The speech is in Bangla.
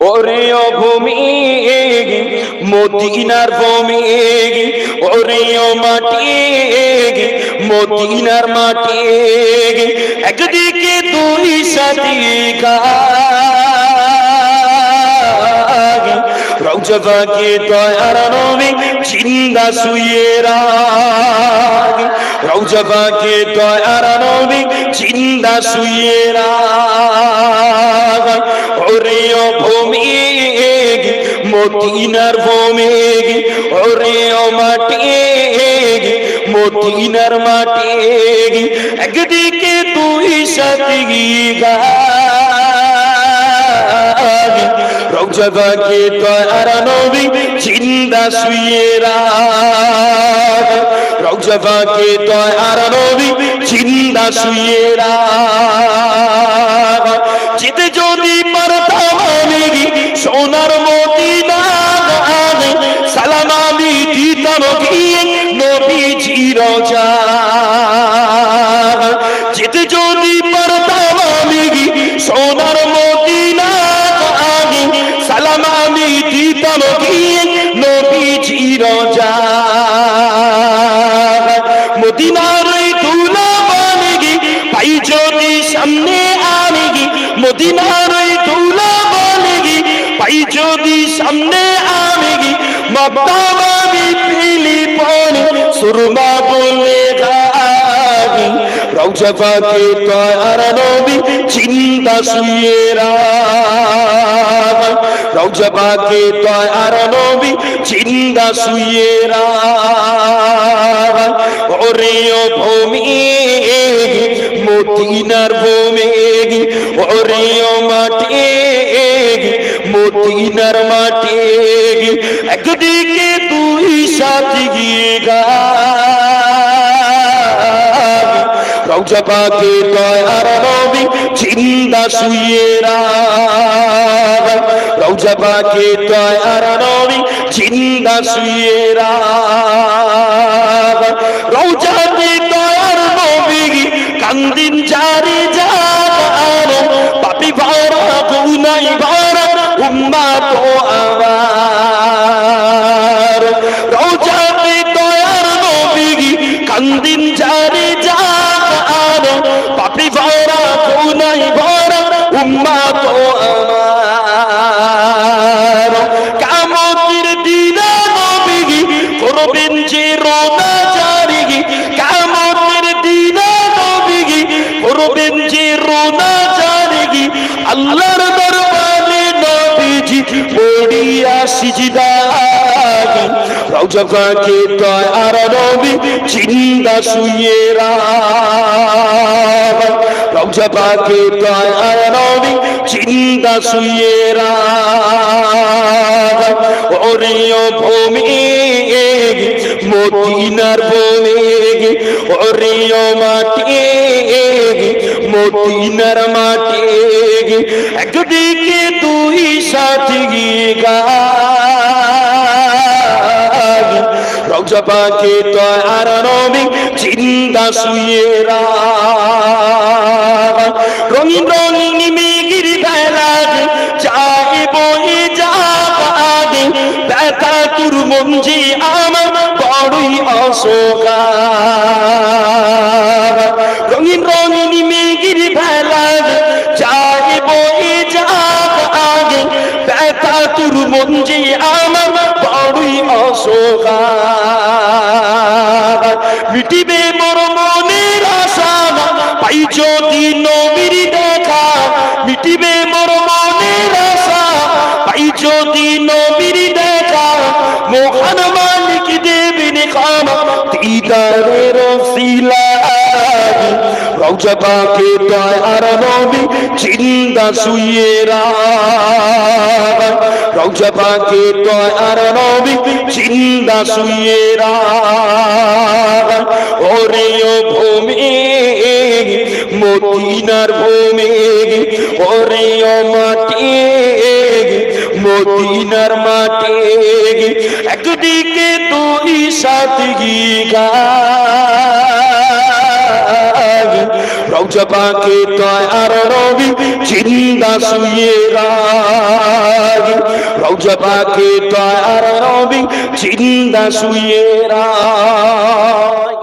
ওরে ভূমি, মদিনার ভূমি, ওরে মাটি, মদিনার মাটি, একদিকে দুই গা রৌজবাকে দয়ার নবী জিন্দা শুয়ে রাগ রৌজবাকে দয়ার নবী জিন্দা শুয়ে রাগ মদিনার ভূমি ওরে ও মাটি মদিনার মাটি একদিকে তুই সাথী গা রৌজবাকে দয়ার নবী, জিন্দা শুয়ে রাগ রৌজবাকে দয়ার নবী, জিন্দা শুয়ে রাগ যেতে যদি পারতাম আমি, সোনার মদিনা সালাম আমি দিতাম গিয়ে নবী চিরজা মদিনার যদি সামনে আমি মদিনার যদি সামনে আমি আমি পিলি পনি সুরমা রৌজা পাকে তয়ার নবী, চিন্তা শুয়ে রাগ রৌজা পাকে তয়ার নবী, চিন্তা শুয়ে রাগ ওরে ভূমি, মদিনার ভূমি ওরে মাটি, মদিনার মাটি। একদিকে দুই সাথী গিয়ে গা রৌজা পাকে দয়ার নবী জিন্দা শুয়ে তয় দয়ার নবী চিন্তা শুয়ে রাগ। উম্মা তো আমার। কামতির দিনা নবী করবেন যে রোনা জারি। কামতির দিনা নবী করবেন যে রোনা জারি। আল্লাহর দরবারে নবীজি পড়িয়া সিজদা। রওজা পাকে দয়ার নবী জিন্দা শুয়ে রওজা পাকে দয়ার নবী জিন্দা শুয়ে রাগ ওরে ও ভূমি মদিনার ভূমি ওরে ও মাটি মদিনার মাটি একদিকে দুই সাথী গা রৌজা পাকে তয়ার নবী জিন্দা শুয়ে রাগ রঙিন রঙিন মেঘির বেলা চাই বয়ে যাক ব্যথা তোর যে আমার বড়ই অশোকা রঙিন রঙিন মেঘির বেলা চাই যাক আগে ব্যথা তোর যে আমার বড়ই অশোকা মিটিবে মোর মনের আশা। পাই যদি নবীর দেখা? মিটিবে মোর মনের আশা। পাই যদি নবীর দেখা? মহান মালিক দেবেন খানা। দিদারের শিলা রৌজা পাকে দয়ার নবী জিন্দা শুয়ে রাগ রৌজা পাকে দয়ার নবী জিন্দা শুয়ে ওরে ও ভূমি, মদিনার ভূমি, ওরে ও মাটি, মদিনার মাটি। একদিকে তুই সাথী গা রৌজা পাকে তয় আর রবি জিন্দা শুয়ে রা পাখি দয়ার রবি চিন্তা শুয়ে রাত